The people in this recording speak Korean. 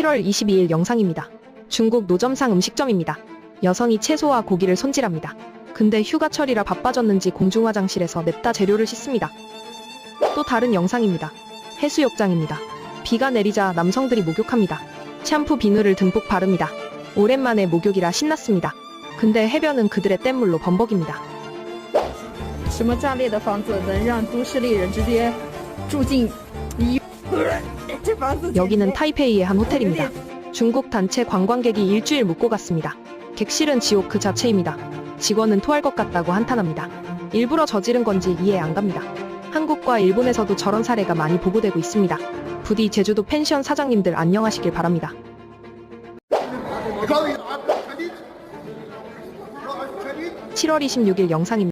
7월 22일 영상입니다. 중국 노점상 음식점입니다. 여성이 채소와 고기를 손질합니다. 근데 휴가철이라 바빠졌는지 공중화장실에서 냅다 재료를 씻습니다. 또 다른 영상입니다. 해수욕장입니다. 비가 내리자 남성들이 목욕합니다. 샴푸 비누를 듬뿍 바릅니다. 오랜만에 목욕이라 신났습니다. 근데 해변은 그들의 뗏물로 범벅입니다. 什么价位的房子能让都市丽人直接住进医院？ 여기는 타이페이의 한 호텔입니다. 중국 단체 관광객이 일주일 묵고 갔습니다. 객실은 지옥 그 자체입니다. 직원은 토할 것 같다고 한탄합니다. 일부러 저지른 건지 이해 안 갑니다. 한국과 일본에서도 저런 사례가 많이 보고되고 있습니다. 부디 제주도 펜션 사장님들 안녕하시길 바랍니다. 아, 아, (7월 26일) 영상입니다.